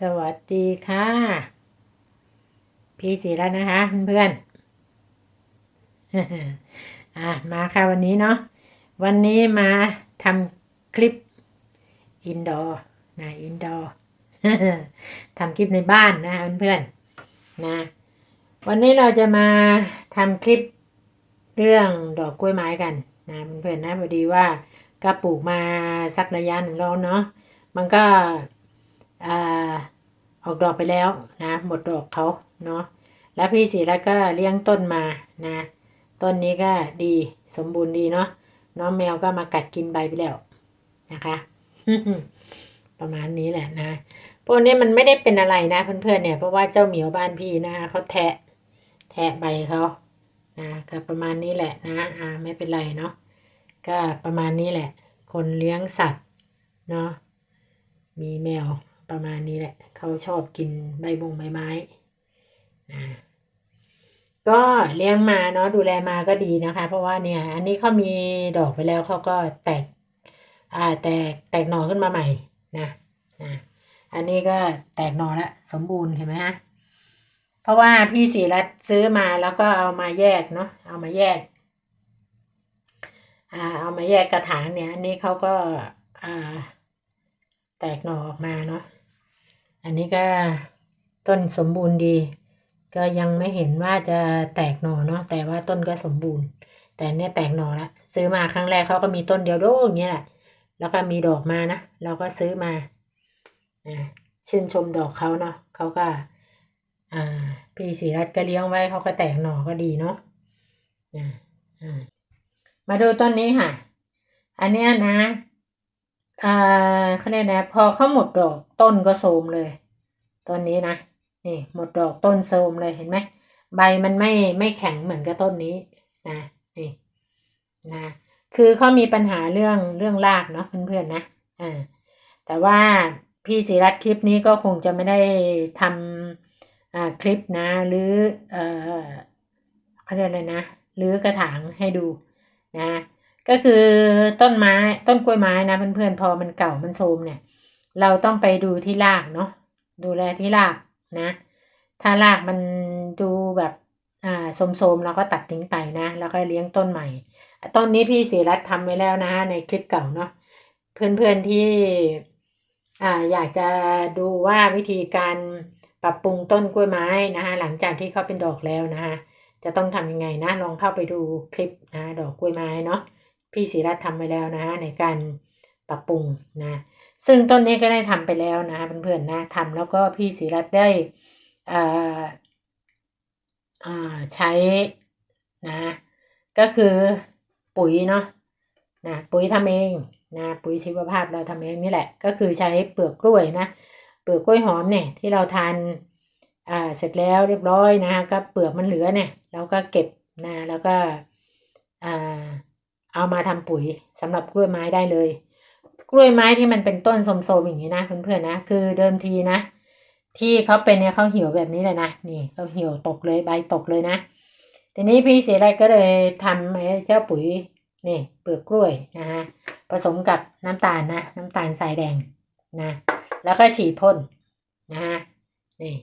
สวัสดีค่ะ พี่สีแล้วนะคะเพื่อนๆอะมาค่ะวันนี้เนาะวันนี้มาทำคลิปอินดอร์นะอินดอร์ทำคลิปในบ้านนะเพื่อนๆนะ วันนี้เราจะมาทำคลิปเรื่องดอกกล้วยไม้กันนะเพื่อนๆนะพอดีว่าก็ปลูกมาสักระยะหนึ่งแล้วเนาะมันก็ อ่าออกดอกไปแล้วนะ หมดดอกเขาเนาะแล้วพี่ศรีรัตน์ก็เลี้ยงต้นมานะ ต้นนี้ก็ดีสมบูรณ์ดีเนาะน้องแมวก็มากัดกินใบไปแล้วนะคะประมาณนี้แหละนะพวกนี้มันไม่ได้เป็นอะไรนะเพื่อนๆเนี่ยเพราะว่าเจ้าเหมียวบ้านพี่นะคะเขาแทะ แทะใบเขานะก็ประมาณนี้แหละนะอ่าไม่เป็นไรเนาะก็ประมาณนี้แหละ คนเลี้ยงสัตว์เนาะมีแมว ประมาณนี้แหละ เขาชอบกินใบบงใบไม้นะก็เลี้ยงมาเนาะดูแลมาก็ดีนะคะ เพราะว่าเนี่ย อันนี้เขามีดอกไปแล้วเขาก็แตก อ่า แตกแตกหน่อขึ้นมาใหม่นะนะอันนี้ก็แตกหน่อล้วสมบูรณ์เห็นไหมฮะเพราะว่าพี่ศรีรัตซื้อมาแล้วก็เอามาแยกเนาะเอามาแยก อ่า เอามาแยกกระถางเนี่ย อันนี้เขาก็อ่า แตกหน่อออกมาเนาะ อันนี้ก็ต้นสมบูรณ์ดี ก็ยังไม่เห็นว่าจะแตกหน่อเนาะ แต่ว่าต้นก็สมบูรณ์ แต่เนี่ยแตกหน่อละ ซื้อมาครั้งแรกเขาก็มีต้นเดียวโดอย่างเงี้ยแหละ แล้วก็มีดอกมานะ เราก็ซื้อมา อ่า ชื่นชมดอกเขาเนาะเขาก็ อ่า พี่ศรีรัตน์ก็เลี้ยงไว้เขาก็แตกหน่อก็ดีเนาะ อ่า อ่า มาดูต้นนี้ค่ะ อันเนี้ยนะ อ่าเขาเรียกนะ พอเขาหมดดอกต้นก็โทรมเลยต้นนี้นะนี่หมดดอกต้นโทรมเลยเห็นไหมใบมันไม่ไม่แข็งเหมือนกับต้นนี้นะนี่นะคือเขามีปัญหาเรื่องเรื่องรากเนาะเพื่อนๆนะอ่าแต่ว่าพี่ศิรัตคลิปนี้ก็คงจะไม่ได้ทำอ่าคลิปนะหรือเอ่อเขาเรียกอะไรนะหรือกระถางให้ดูนะ ก็คือต้นไม้ต้นกล้วยไม้นะเพื่อนๆพอมันเก่ามันโทรมเนี่ย เราต้องไปดูที่รากเนาะดูแลที่รากนะ ถ้ารากมันดูแบบอ่าโทรมๆเราก็ตัดทิ้งไปนะ แล้วก็เลี้ยงต้นใหม่ ต้นนี้พี่ศรีรัตน์ทำไว้แล้วนะในคลิปเก่าเนาะเพื่อนๆที่อ่าอยากจะดูว่าวิธีการปรับปรุงต้นกล้วยไม้นะคะหลังจากที่เขาเป็นดอกแล้วนะคะจะต้องทำยังไงนะลองเข้าไปดูคลิปนะดอกกล้วยไม้เนาะ พี่ศรีรัตทำไปแล้วนะในการปรับปรุงนะซึ่งต้นนี้ก็ได้ทำไปแล้วนะเพื่อนๆนะทำแล้วก็พี่ศรีรัตได้ใช้นะก็คือปุ๋ยเนาะนะปุ๋ยทำเองนะปุ๋ยชีวภาพเราทำเองนี่แหละ ก็คือใช้เปลือกกล้วยนะเปลือกกล้วยหอมเนี่ยที่เราทานอ่าเสร็จแล้วเรียบร้อยนะก็เปลือกมันเหลือเนี่ยเราก็เก็บนะแล้วก็อ่า เอามาทำปุ๋ยสำหรับกล้วยไม้ได้เลย กล้วยไม้ที่มันเป็นต้นสมๆอย่างนี้นะเพื่อนๆนะคือเดิมทีนะ ที่เขาเป็นเนี่ยเขาเหี่ยวแบบนี้เลยนะนี่เขาเหี่ยวตกเลยใบตกเลยนะ ทีนี้พี่เสรีก็เลยทำไอ้เจ้าปุ๋ยนี่เปลือกกล้วยนะฮะผสมกับน้ำตาลนะ น้ำตาลทรายแดงนะ แล้วก็ฉีดพ่นนะฮะนี่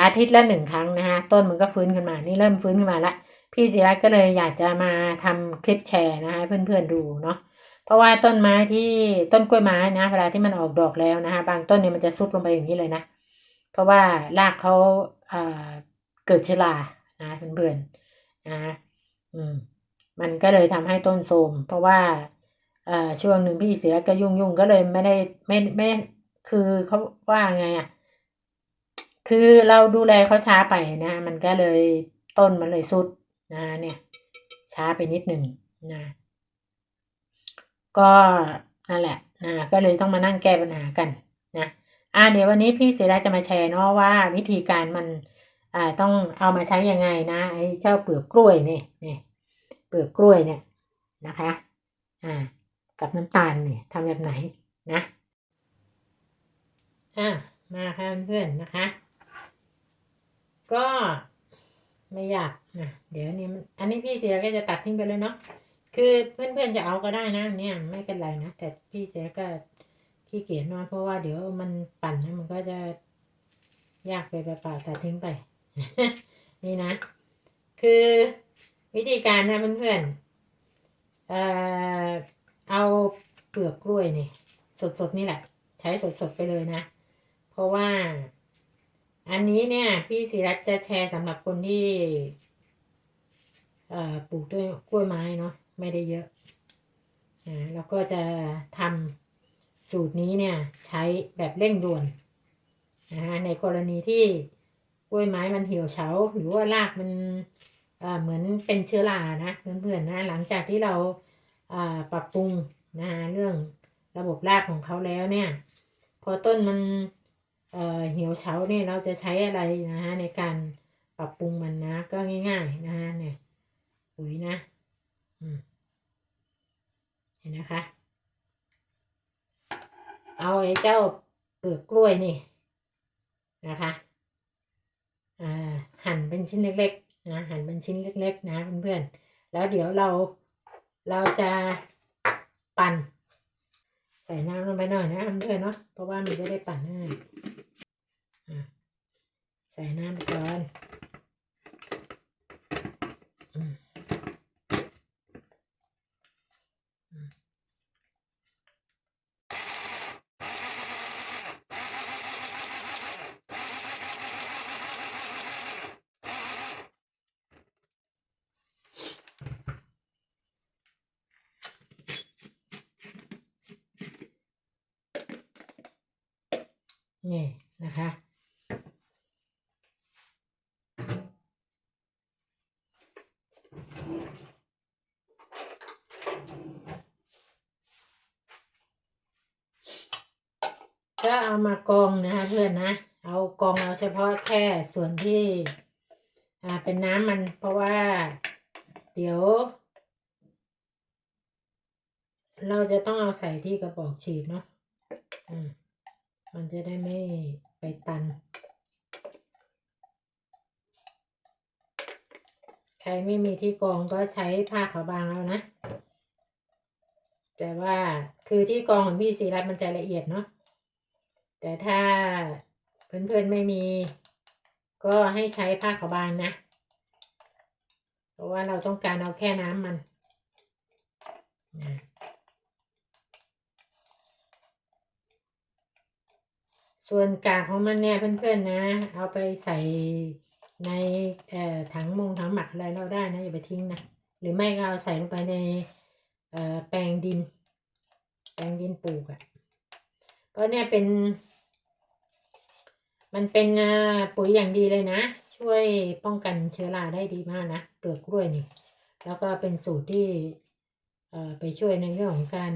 อาทิตย์ละหนึ่งครั้งนะฮะต้นมันก็ฟื้นขึ้นมา นี่เริ่มฟื้นขึ้นมาละ พี่ศิรัตก็เลยอยากจะมาทำคลิปแชร์นะให้เพื่อนๆดูเนาะเพราะว่าต้นไม้ที่ต้นกล้วยไม้นะ เวลาที่มันออกดอกแล้วนะคะบางต้นเนี่ยมันจะซุดลงไปอย่างนี้เลยนะ เพราะว่ารากเขาอ่าเกิดเชื้อรานะเพื่อนๆนะอืมมันก็เลยทำให้ต้นโทรมเพราะว่าอ่าช่วงหนึ่งพี่ศิรัตก็ยุ่งยุ่งก็เลยไม่ได้ไม่ไม่คือเขาว่าไงอะคือเราดูแลเขาช้าไปนะ มันก็เลยต้นมันเลยสุด นะเนี่ยช้าไปนิดหนึ่งนะก็นั่นแหละนะก็เลยต้องมานั่งแก้ปัญหากันนะอ่าเดี๋ยววันนี้พี่เสราจะมาแชร์เนาะว่าวิธีการมันอ่าต้องเอามาใช้ยังไงนะไอ้เจ้าเปลือกกล้วยเนี่ยเนี่ยเปลือกกล้วยเนี่ยนะคะอ่ากับน้ำตาลเนี่ยทำแบบไหนนะอ่ามาค่ะเพื่อนๆนะคะ ก็ ไม่อยากนะเดี๋ยวนี้อันนี้พี่เสียก็จะตัดทิ้งไปเลยเนาะคือเพื่อนๆจะเอาก็ได้นะเนี่ยไม่เป็นไรนะแต่พี่เสียก็ขี้เกียจนาะเพราะว่าเดี๋ยวมันปั่นนะมันก็จะยากไปเปล่าๆตัดทิ้งไป นี่นะ คือวิธีการนะเพื่อนๆเอ่อเอาเปลือกกล้วยนี่สดๆนี่แหละ ใช้สดๆไปเลยนะ เพราะว่า อันนี้เนี่ย พี่ศิรัตจะแชร์สำหรับคนที่ เอ่อปลูกด้วยกล้วยไม้เนาะไม่ได้เยอะอ่าแล้วก็จะทำสูตรนี้เนี่ย ใช้แบบเร่งด่วนนะฮะในกรณีที่กล้วยไม้มันเหี่ยวเฉาหรือว่ารากมันอ่าเหมือนเป็นเชื้อรานะเพื่อนๆนะหลังจากที่เราอ่าปรับปรุงนะฮะเรื่องระบบรากของเขาแล้วเนี่ย พอต้นมัน เอ่อเหี่ยวเฉาเนี่ยเราจะใช้อะไรนะฮะในการปรับปรุงมันนะ ก็ง่ายๆนะฮะเนี่ยปุ๋ยนะอืมเห็นนะคะ เอาไอ้เจ้าเปลือกกล้วยนี่นะคะอ่าหั่นเป็นชิ้นเล็กๆนะหั่นเป็นชิ้นเล็ก ๆ นะเพื่อนๆแล้วเดี๋ยวเราเราจะปั่นใส่น้ำลงไปหน่อยนะเพื่อนเนาะเพราะว่ามันจะได้ปั่นง่าย ใส่น้ำก่อนนี่นะคะ ก็เอา มากองนะคะเพื่อนนะเอากองเอาเฉพาะแค่ส่วนที่อ่าเป็นน้ำมันเพราะว่า เดี๋ยว เราจะต้องเอาใส่ที่กระบอกฉีดเนาะอืมมันจะได้ไม่ไปตัน ใครไม่มีที่กองก็ใช้ผ้าขาวบางเอานะ แต่ว่าคือที่กองของพี่สีรัตน์มันจะละเอียดเนาะ แต่ถ้าเพื่อนๆไม่มี ก็ให้ใช้ผ้าขาวบางนะ เพราะว่าเราต้องการเอาแค่น้ำมันนะส่วนกากของมันเนี่ยเพื่อนๆนะ เอาไปใส่ในถังมงถังหมักอะไรเราได้นะอย่าไปทิ้งนะ หรือไม่ก็เอาใส่ลงไปในแปลงดิน แปลงดินปลูกอะ่ะเพราะเนี่ยเป็น มันเป็นปุ๋ยอย่างดีเลยนะ ช่วยป้องกันเชื้อราได้ดีมากนะเปลือกกล้วยนี่ แล้วก็เป็นสูตรที่ไปช่วยในเรื่องของการ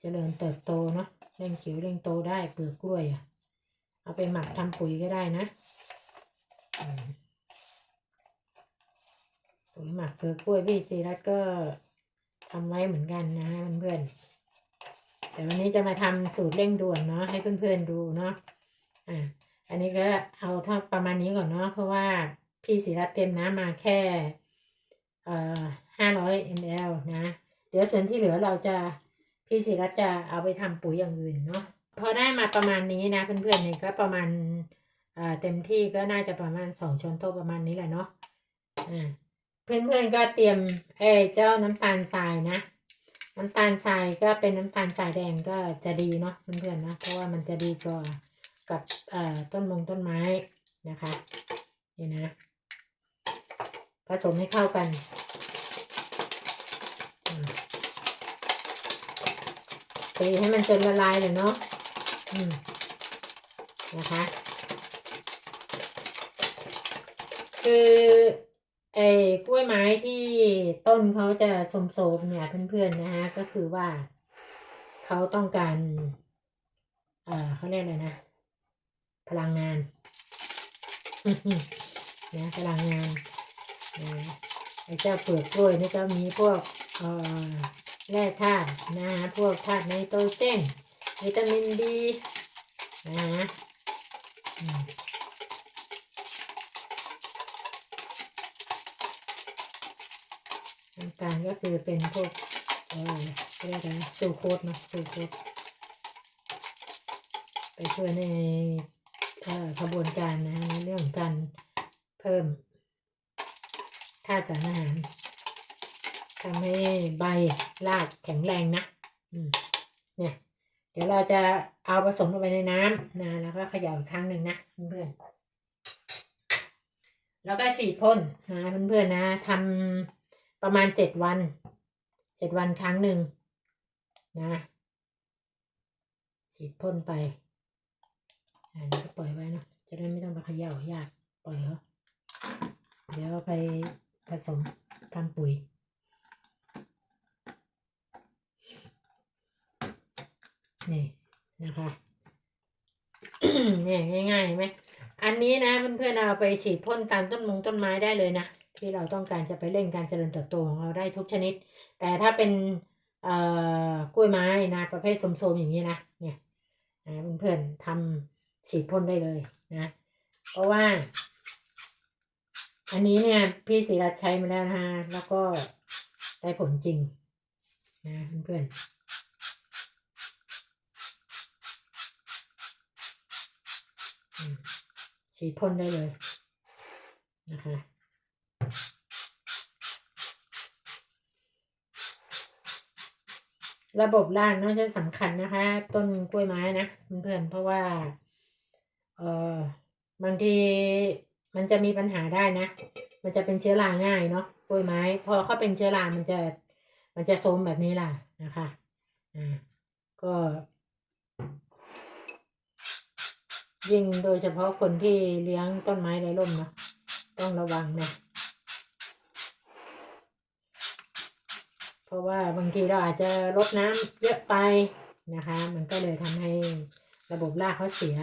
เจริญเติบโตเนาะเร่งเขียวเร่งโตได้เปลือกกล้วยอะเอาไปหมักทำปุ๋ยก็ได้นะปุ๋ยหมักเปลือกกล้วยพี่ซีรัตก็ทำไว้เหมือนกันนะฮะเพื่อนๆแต่วันนี้จะมาทำสูตรเร่งด่วนเนาะให้เพื่อนๆดูเนาะอ่า อันนี้ก็เอาเท่าประมาณนี้ก่อนเนาะเพราะว่าพี่ศิรัตเตรียมน้ำมาแค่เอ่อห้าร้อยมลนะ เดี๋ยวส่วนที่เหลือเราจะพี่ศิรัตจะเอาไปทำปุ๋ยอย่างอื่นเนาะพอได้มาประมาณนี้นะเพื่อนๆเนี่ยก็ประมาณอ่าเต็มที่ก็น่าจะประมาณสองช้อนโต๊ะประมาณนี้แหละเนาะอ่าเพื่อนๆก็เตรียมเอ้เจ้าน้ำตาลทรายนะ น้ำตาลทรายก็เป็นน้ำตาลทรายแดงก็จะดีเนาะเพื่อนๆนะเพราะว่ามันจะดีกว่า กับต้นมงต้นไม้นะคะนี่นะผสมให้เข้ากัน ตีให้มันจนละลายเลยเนาะนะคะ คือไอ้กล้วยไม้ที่ต้นเขาจะโสมเนี่ยเพื่อนๆนะฮะก็คือว่าเขาต้องการเอ่อเขาเรียกอะไรนะ พลังงานนะพลังงานนะไอ้เจ้าเปลือกกล้วยนี่ก็มีพวกเอ่อแร่ธาตุนะฮะพวกธาตุไนโตรเจนวิตามินดีนะฮะน้ำตาลก็คือเป็นพวกเออเรียกอะไรซูโคสนะซูโคสไปช่วยใน กระบวนการนะในเรื่องการเพิ่มธาตุสารอาหารทำให้ใบรากแข็งแรงนะเนี่ย เดี๋ยวเราจะเอาผสมลงไปในน้ำนะแล้วก็เขย่าอีกครั้งหนึ่งนะเพื่อนๆแล้วก็ฉีดพ่นนะเพื่อนๆนะทำประมาณเจ็ดวันเจ็ดวันครั้งหนึ่งนะฉีดพ่นไป อันนี้ก็ปล่อยไว้นะจะได้ไม่ต้องไปเขย่ายากปล่อยเขาเดี๋ยวไปผสมทำปุ๋ยนี่นะคะเนี่ยง่ายๆเห็นไหมอันนี้นะเพื่อนๆเอาไปฉีดพ่นตามต้นมงต้นไม้ได้เลยนะที่เราต้องการจะไปเร่งการเจริญเติบโตของเราได้ทุกชนิด แต่ถ้าเป็นเอ่อกล้วยไม้นะประเภทโสมๆอย่างนี้นะเนี่ยเพื่อนๆทำ ฉีดพ่นได้เลยนะ เพราะว่า อันนี้เนี่ย พี่ศิรัตใช้มาแล้วนะฮะแล้วก็ได้ผลจริง นะเพื่อนๆอืมฉีดพ่นได้เลยนะคะระบบรากเนาจะสำคัญนะคะ ต้นกล้วยไม้นะเพื่อนๆเพราะว่า เออบางทีมันจะมีปัญหาได้นะ มันจะเป็นเชื้อราง่ายเนาะกล้วยไม้ พอเขาเป็นเชื้อรา มันจะ มันจะโทรมแบบนี้ล่ะนะคะ อ่า ก็ ยิ่งโดยเฉพาะคนที่เลี้ยงต้นไม้ในร่มเนาะ ต้องระวังนะ เพราะว่าบางทีเราอาจจะรดน้ำเยอะไปนะคะ มันก็เลยทำให้ระบบรากเขาเสีย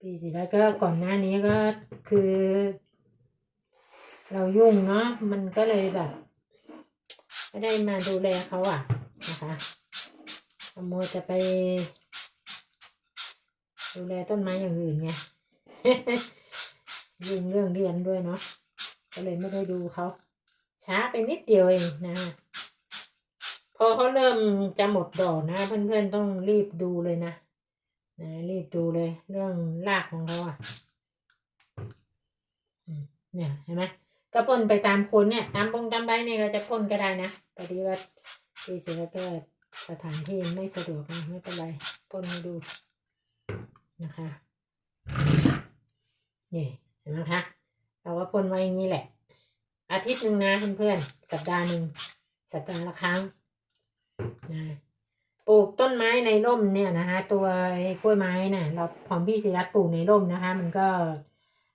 ปีสิแล้วก็ก่อนหน้านี้ก็คือ เรายุ่งเนาะมันก็เลยแบบไม่ได้มาดูแลเขาอะนะคะขโมจะไป ดูแลต้นไม้อย่างอื่นไงยุ่งเรื่องเรียนด้วยเนาะก็เลยไม่ได้ดูเขาช้าไปนิดเดียวเองนะ พอเขาเริ่มจะหมดดอกนะ เพื่อนๆต้องรีบดูเลยนะนะรีบดูเลย เรื่องรากของเขาอะเนี่ยเห็นไหมก็พ่นไปตามคนเนี่ย ตามปงตามใบเนี่ยก็จะพ่นก็ได้นะพอดีว่าที่เสร็จแล้วก็สถานที่ไม่สะดวกนะไม่เป็นไรพ่นให้ดูนะคะนี่เห็นไหมคะเราก็พ่นไว้อย่างนี้แหละ อาทิตย์หนึ่งนะเพื่อนๆสัปดาห์หนึ่งสัปดาห์ละครั้ง ปลูกต้นไม้ในร่มเนี่ยนะคะ ตัวกล้วยไม้น่ะเราของพี่ศิรัตปลูกในร่มนะคะ มันก็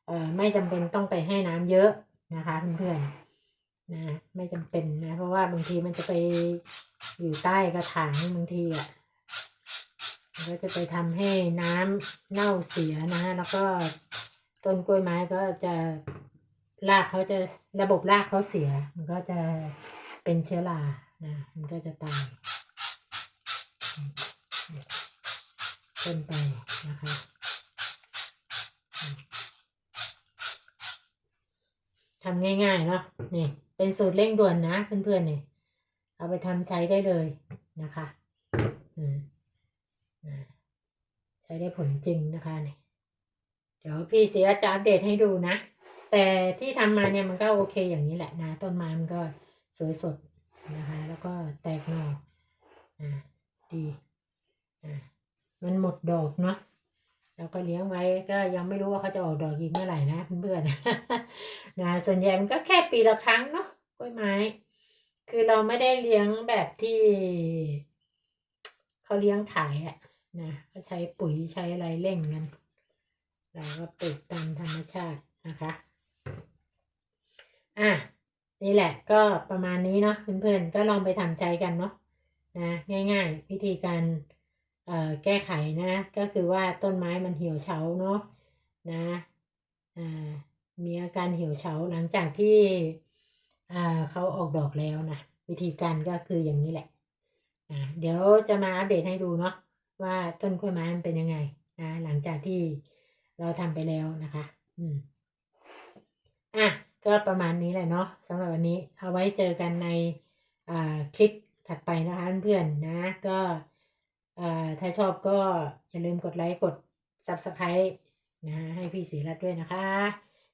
เอ่อไม่จำเป็นต้องไปให้น้ำเยอะนะคะเพื่อนๆนะไม่จำเป็นนะเพราะว่าบางทีมันจะไปอยู่ใต้กระถางบางทีอะมันก็จะไปทำให้น้ำเน่าเสียนะแล้วก็ต้นกล้วยไม้ก็จะรากเขาจะระบบรากเขาเสีย มันก็จะเป็นเชื้อรานะมันก็จะตายต้นไปนะคะทำง่ายๆเนาะนี่เป็นสูตรเร่งด่วนนะเพื่อนๆเนี่ยเอาไปทำใช้ได้เลยนะคะอือ่าใช้ได้ผลจริงนะคะเนี่ยเดี๋ยวพี่เสียจะอัปเดตให้ดูนะ แต่ที่ทำมาเนี่ยมันก็โอเคอย่างนี้แหละนะ ต้นไม้มันก็สวยสด แตกหน่ออ่าดีอ่ามันหมดดอกเนาะเราก็เลี้ยงไว้ก็ยังไม่รู้ว่าเขาจะออกดอกอีกเมื่อไหร่นะเพื่อนๆนะส่วนใหญ่มันก็แค่ปีละครั้งเนาะกล้วยไม้ คือเราไม่ได้เลี้ยงแบบที่เขาเลี้ยงขายอะนะก็ใช้ปุ๋ยใช้อะไรเร่งกันเราก็ปลูกตามธรรมชาตินะคะ อะ นี่แหละก็ประมาณนี้เนาะเพื่อนๆก็ลองไปทำใช้กันเนาะนะง่าย ๆ วิธีการแก้ไขนะก็คือว่าต้นไม้มันเหี่ยวเฉาเนาะนะมีอาการเหี่ยวเฉาหลังจากที่เขาออกดอกแล้วนะวิธีการก็คืออย่างนี้แหละเดี๋ยวจะมาอัปเดตให้ดูเนาะว่าต้นกล้วยไม้มันเป็นยังไงนะหลังจากที่เราทำไปแล้วนะคะ อืมอะ ก็ประมาณนี้แหละเนาะสำหรับวันนี้เอาไว้เจอกันในคลิปถัดไปนะคะเพื่อนๆนะก็ถ้าชอบก็อย่าลืมกดไลค์กด Subscribe นะให้พี่ศรีรัตด้วยนะคะ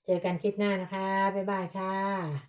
เจอกันคลิปหน้านะคะ บ๊ายบายค่ะ